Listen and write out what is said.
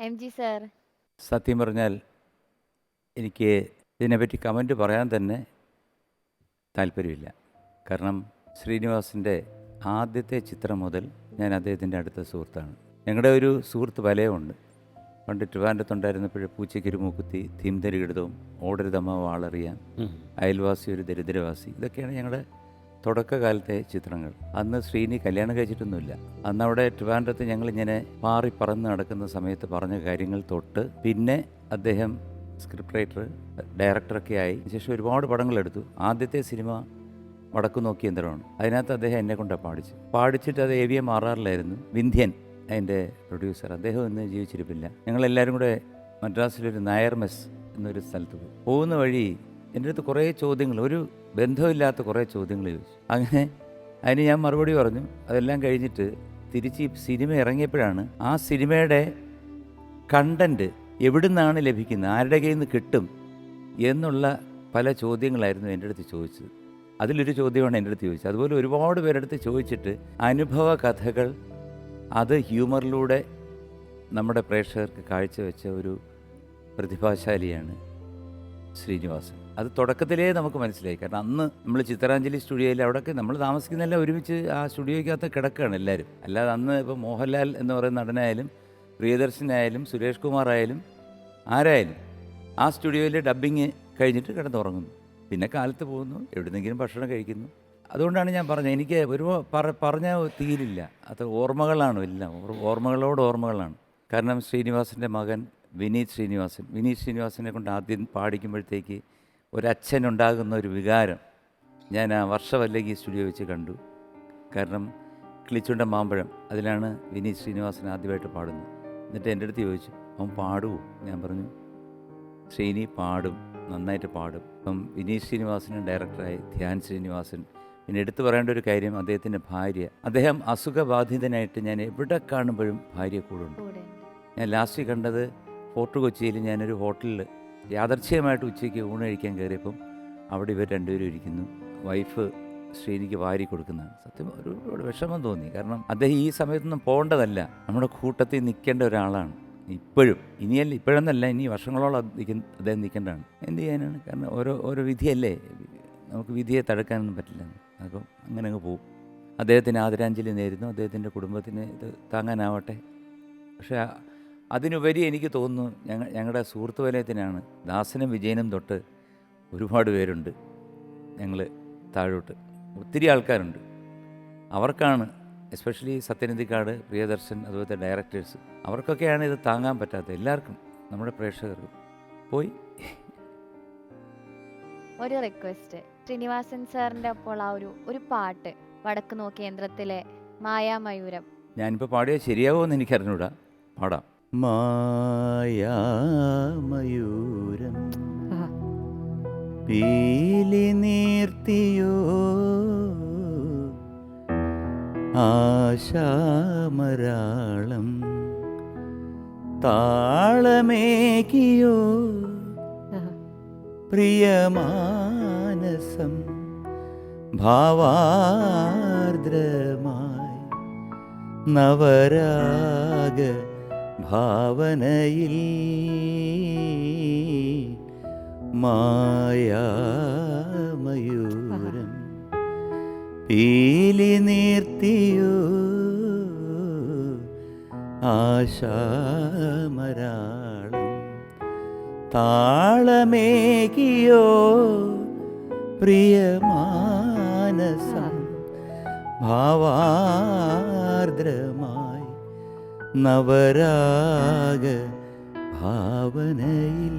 M G sir. സത്യം പറഞ്ഞാൽ എനിക്ക് ഇതിനെപ്പറ്റി കമന്റ് പറയാൻ തന്നെ താല്പര്യമില്ല. കാരണം ശ്രീനിവാസിന്റെ ആദ്യത്തെ ചിത്രം മുതൽ ഞാൻ അദ്ദേഹത്തിന്റെ അടുത്ത സുഹൃത്താണ്. ഞങ്ങളുടെ ഒരു സുഹൃത്ത് വലയമുണ്ട് പണ്ട് ട്രിവാൻഡത്തുണ്ടായിരുന്നപ്പോൾ പൂച്ചയ്ക്കൊരു മൂക്കുത്തി തീംതരികിടതവും ഓടരുതമ്മ വാളറിയാൻ അയൽവാസി ഒരു ദരിദ്രവാസി ഇതൊക്കെയാണ് ഞങ്ങളുടെ തുടക്കകാലത്തെ ചിത്രങ്ങൾ. അന്ന് ശ്രീനി കല്യാണം കഴിച്ചിട്ടൊന്നുമില്ല. അന്ന് അവിടെ ട്രിവാൻഡ്രത്ത് ഞങ്ങളിങ്ങനെ മാറി പറന്ന് നടക്കുന്ന സമയത്ത് പറഞ്ഞ കാര്യങ്ങൾ തൊട്ട് പിന്നെ അദ്ദേഹം സ്ക്രിപ്റ്റ് റൈറ്റർ ഡയറക്ടറൊക്കെ ആയി ശേഷം ഒരുപാട് പടങ്ങളെടുത്തു. ആദ്യത്തെ സിനിമ വടക്കു നോക്കി യന്ത്രമാണ് അതിനകത്ത് അദ്ദേഹം എന്നെ കൊണ്ടാണ് പാടിച്ചു പാടിച്ചിട്ട് അത് എ വി എം ആറാറിലായിരുന്നു വിന്ധ്യൻ അതിന്റെ പ്രൊഡ്യൂസർ. അദ്ദേഹം ഇന്ന് ജീവിച്ചിരിപ്പില്ല. ഞങ്ങളെല്ലാവരും കൂടെ മദ്രാസിലൊരു നായർ മെസ് എന്നൊരു സ്ഥലത്ത് പോകുന്ന വഴി എന്റെ അടുത്ത് കുറേ ചോദ്യങ്ങൾ ഒരു ബന്ധമില്ലാത്ത കുറേ ചോദ്യങ്ങൾ ചോദിച്ചു. അങ്ങനെ അതിന് ഞാൻ മറുപടി പറഞ്ഞു അതെല്ലാം കഴിഞ്ഞിട്ട് തിരിച്ച് സിനിമ ഇറങ്ങിയപ്പോഴാണ് ആ സിനിമയുടെ കണ്ടന്റ് എവിടുന്നാണ് ലഭിക്കുന്നത് ആരുടെ കയ്യിൽ നിന്ന് കിട്ടും എന്നുള്ള പല ചോദ്യങ്ങളായിരുന്നു എന്റെ അടുത്ത് ചോദിച്ചത്. അതിലൊരു ചോദ്യമാണ് എന്റെ അടുത്ത് ചോദിച്ചത്. അതുപോലെ ഒരുപാട് പേരെടുത്ത് ചോദിച്ചിട്ട് അനുഭവ കഥകൾ അത് ഹ്യൂമറിലൂടെ നമ്മുടെ പ്രേക്ഷകർക്ക് കാഴ്ചവെച്ച ഒരു പ്രതിഭാശാലിയാണ് ശ്രീനിവാസൻ. അത് തുടക്കത്തിലേ നമുക്ക് മനസ്സിലായി. കാരണം അന്ന് നമ്മൾ ചിത്രാഞ്ജലി സ്റ്റുഡിയോയിൽ അവിടെയൊക്കെ നമ്മൾ താമസിക്കുന്നതെല്ലാം ഒരുമിച്ച് ആ സ്റ്റുഡിയോയ്ക്കകത്ത് കിടക്കുകയാണ് എല്ലാവരും അല്ലാതെ അന്ന് ഇപ്പോൾ മോഹൻലാൽ എന്ന് പറയുന്ന നടനായാലും പ്രിയദർശനായാലും സുരേഷ് കുമാർ ആയാലും ആരായാലും ആ സ്റ്റുഡിയോയിലെ ഡബ്ബിങ് കഴിഞ്ഞിട്ട് കിടന്നുറങ്ങുന്നു. പിന്നെ കാലത്ത് പോകുന്നു എവിടുന്നെങ്കിലും ഭക്ഷണം കഴിക്കുന്നു. അതുകൊണ്ടാണ് ഞാൻ പറഞ്ഞത് എനിക്ക് ഒരു പറ പറഞ്ഞാൽ തീരില്ല. അത് ഓർമ്മകളാണ് എല്ലാം. ഓർമ്മകളോട് ഓർമ്മകളാണ്. കാരണം ശ്രീനിവാസിന്റെ മകൻ വിനീത് ശ്രീനിവാസൻ. വിനീത് ശ്രീനിവാസനെ കൊണ്ട് ആദ്യം പാടിക്കുമ്പോഴത്തേക്ക് ഒരച്ഛനുണ്ടാകുന്ന ഒരു വികാരം ഞാൻ ആ വർഷവല്ലകി സ്റ്റുഡിയോ വെച്ച് കണ്ടു. കാരണം കിളിച്ചുണ്ട മാമ്പഴം അതിലാണ് വിനീത് ശ്രീനിവാസൻ ആദ്യമായിട്ട് പാടുന്നത്. എന്നിട്ട് എന്റെ അടുത്ത് ചോദിച്ചു അവൻ പാടുമോ ഞാൻ പറഞ്ഞു ശ്രീനി പാടും നന്നായിട്ട് പാടും. അപ്പം വിനീത് ശ്രീനിവാസനും ഡയറക്ടറായി ധ്യാൻ ശ്രീനിവാസൻ. പിന്നെ എടുത്തു പറയേണ്ട ഒരു കാര്യം അദ്ദേഹത്തിന്റെ ഭാര്യ. അദ്ദേഹം അസുഖബാധിതനായിട്ട് ഞാൻ എവിടെ കാണുമ്പോഴും ഭാര്യ കൂടുണ്ട് ഞാൻ ലാസ്റ്റ് കണ്ടത് ഫോർട്ട് കൊച്ചിയിൽ ഞാനൊരു ഹോട്ടലിൽ യാദർച്ഛികമായിട്ട് ഉച്ചയ്ക്ക് ഊണ് കഴിക്കാൻ കയറിയപ്പം അവിടെ ഇവർ രണ്ടുപേരും ഇരിക്കുന്നു. വൈഫ് ശ്രീനിക്ക് വാരി കൊടുക്കുന്നതാണ്. സത്യം ഒരു ഒരു വിഷമം തോന്നി. കാരണം അദ്ദേഹം ഈ സമയത്തൊന്നും പോകേണ്ടതല്ല. നമ്മുടെ കൂട്ടത്തിൽ നിൽക്കേണ്ട ഒരാളാണ്. ഇപ്പോഴും ഇനിയല്ല ഇപ്പോഴെന്നല്ല ഇനി വർഷങ്ങളോളം അദ്ദേഹം നിൽക്കേണ്ടതാണ്. എന്ത് ചെയ്യാനാണ്? കാരണം ഓരോ ഓരോ വിധിയല്ലേ? നമുക്ക് വിധിയെ തടുക്കാനൊന്നും പറ്റില്ല. അപ്പോൾ അങ്ങനെ അങ്ങ് പോകും അദ്ദേഹത്തിന് ആദരാഞ്ജലി നേരുന്നു. അദ്ദേഹത്തിന്റെ കുടുംബത്തിന് ഇത് താങ്ങാനാവട്ടെ. പക്ഷേ അതിനുപരി എനിക്ക് തോന്നുന്നു ഞങ്ങൾ ഞങ്ങളുടെ സുഹൃത്തു വലയത്തിനാണ് ദാസനും വിജയനും തൊട്ട് ഒരുപാട് പേരുണ്ട് ഞങ്ങൾ താഴോട്ട്. ഒത്തിരി ആൾക്കാരുണ്ട്. അവർക്കാണ് എസ്പെഷ്യലി സത്യനന്ദിക്കാട് പ്രിയദർശൻ അതുപോലത്തെ ഡയറക്ടേഴ്സ് അവർക്കൊക്കെയാണ് ഇത് താങ്ങാൻ പറ്റാത്തത്. എല്ലാവർക്കും നമ്മുടെ പ്രേക്ഷകർക്കും. പോയി. ഒരു റിക്വസ്റ്റ് ശ്രീനിവാസൻ സാറിന്റെ അപ്പോൾ ആ ഒരു ഒരു പാട്ട് വടക്ക് നോക്കിയ യന്ത്രത്തിലെ മായാമയൂരം. ഞാനിപ്പോൾ പാടിയാൽ ശരിയാവുമെന്ന് എനിക്കറിഞ്ഞൂടാ. പാടാം. മായാമയൂരം പീലി നീർത്തിയോ ആശാമരാളം താളമേകിയോ പ്രിയമാനസം ഭാവാർദ്രമായി നവരാഗ ഭാവനയിൽ മായാമയൂരം പീലി നീർത്തിയോ ആശാമരാളം താളമേകിയോ പ്രിയമാനസം ഭാവാർദ്രമായി നവരാഗ ഭാവനയിൽ